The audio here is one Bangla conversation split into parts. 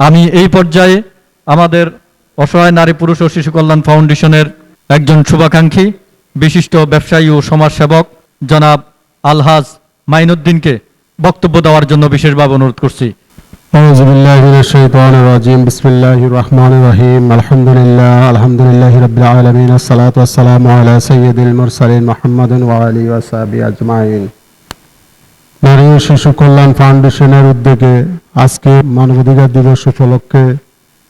আমি এই পর্যায়ে আমাদের অসহায় নারী পুরুষ ও শিশু কল্যাণ ফাউন্ডেশনের একজন শুভাকাঙ্ক্ষী বিশিষ্ট ব্যবসায়ী ও সমাজসেবক জনাব আলহাজ মাইনুদ্দিনকে বক্তব্য দেওয়ার জন্য বিশেষভাবে অনুরোধ করছি أعوذ بالله من الشيطان الرجيم بسم الله الرحمن الرحيم الحمد لله الحمد لله رب العالمين الصلاة والسلام على سيد المرسلين محمد وعلي وصحبه أجمعين নারী ও শিশু কল্যাণ ফাউন্ডেশনের উদ্যোগে আজকে মানবাধিকার দিবস উপলক্ষে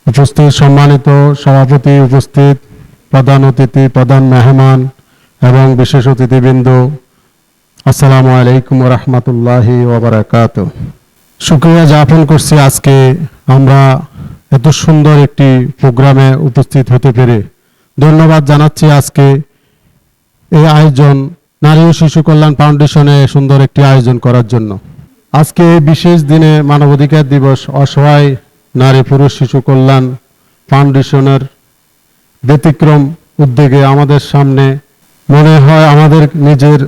উপস্থিত সম্মানিত সভাপতি, উপস্থিত প্রধান অতিথি, প্রধান মেহমান এবং বিশেষ অতিথিবৃন্দ, আসসালামু আলাইকুম রহমতুল্লাহি ওবরাকাত। শুক্রিয়া জ্ঞাপন করছি আজকে আমরা এত সুন্দর একটি প্রোগ্রামে উপস্থিত হতে পেরে। ধন্যবাদ জানাচ্ছি আজকে এই আয়োজন নারী ও শিশু কল্যাণ ফাউন্ডেশনে সুন্দর একটি আয়োজন করার জন্য। আজকে বিশেষ দিনে মানবাধিকার দিবস, অসহায় নারী পুরুষ শিশু কল্যাণ ফাউন্ডেশনের ব্যতিক্রম উদ্যোগে আমাদের সামনে মনে হয় আমাদের নিজের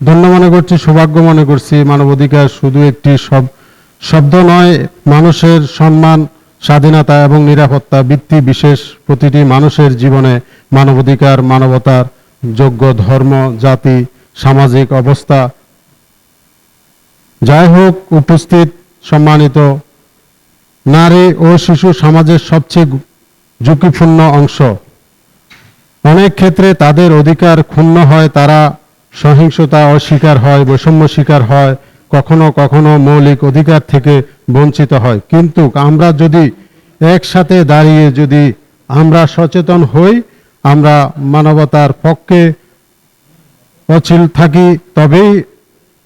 ধন্য মনে করছি, সৌভাগ্য মনে করছি, মানবাধিকার শুধু একটি সব, শব্দ নয়, মানুষের সম্মান, স্বাধীনতা এবং নিরাপত্তা বৃত্তি বিশেষ প্রতিটি মানুষের জীবনে মানবাধিকার, মানবতার যোগ্য ধর্ম, জাতি, সামাজিক অবস্থা। যাই হোক, উপস্থিত, সম্মানিত নারী ও শিশু সমাজের সবচেয়ে ঝুঁকিপূর্ণ অংশ। অনেক ক্ষেত্রে তাদের অধিকার ক্ষুণ্ণ হয়, তারা সহিংসতা অস্বীকার হয়, বৈষম্য শিকার হয়, কখনো কখনো মৌলিক অধিকার থেকে বঞ্চিত হয়। কিন্তু আমরা যদি একসাথে দাঁড়িয়ে যদি আমরা সচেতন হই আমরা মানবতার পক্ষে অচিল থাকি তবেই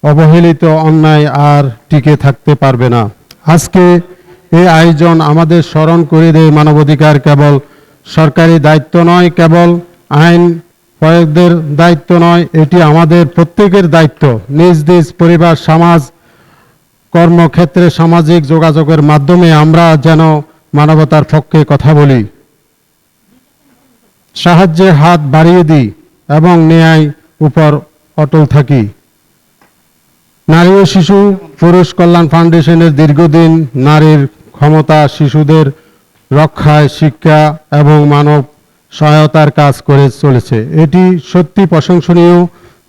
অবহেলিত অন্যায় আর টিকে থাকতে পারবে না। আজকে এই আয়োজন আমাদের স্মরণ করে দেয় মানবাধিকার কেবল সরকারি দায়িত্ব নয়, কেবল আইন প্রয়োগদের দায়িত্ব নয়, এটি আমাদের প্রত্যেকের দায়িত্ব। নিজ নিজ পরিবার, সমাজ, কর্মক্ষেত্রে সামাজিক যোগাযোগের মাধ্যমে আমরা যেন মানবতার পক্ষে কথা বলি। সাহায্যের হাত বাড়িয়ে দিই এবং ন্যায় উপর অটল থাকি। নারী ও শিশু পুরুষ কল্যাণ ফাউন্ডেশনের দীর্ঘদিন নারীর ক্ষমতা শিশুদের রক্ষায়, শিক্ষা এবং মানব সহায়তার কাজ করে চলেছে। এটি সত্যি প্রশংসনীয়।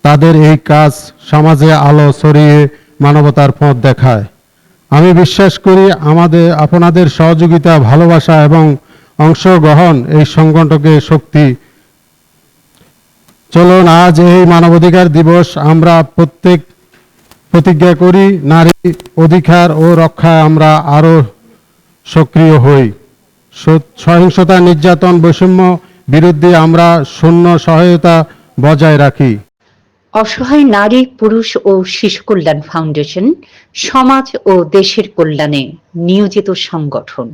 তাদের এই কাজ সমাজে আলো ছড়িয়ে মানবতার পথ দেখায়। আমি বিশ্বাস করি আমাদের, আপনাদের সহযোগিতা, ভালোবাসা এবং অংশগ্রহণ, এই সংগঠনকে শক্তি। চলুন, আজ এই মানবাধিকার দিবস আমরা প্রত্যেক প্রতিজ্ঞা করি, নারী অধিকার ও রক্ষায় আমরা আরও সক্রিয় হই। সহিংসতা, নির্যাতন, বৈষম্য বিরুদ্ধে আমরা শূন্য সহায়তা বজায় রাখি। অসহায় নারী, পুরুষ ও শিশু কল্যাণ ফাউন্ডেশন, সমাজ ও দেশের কল্যাণে নিয়োজিত সংগঠন।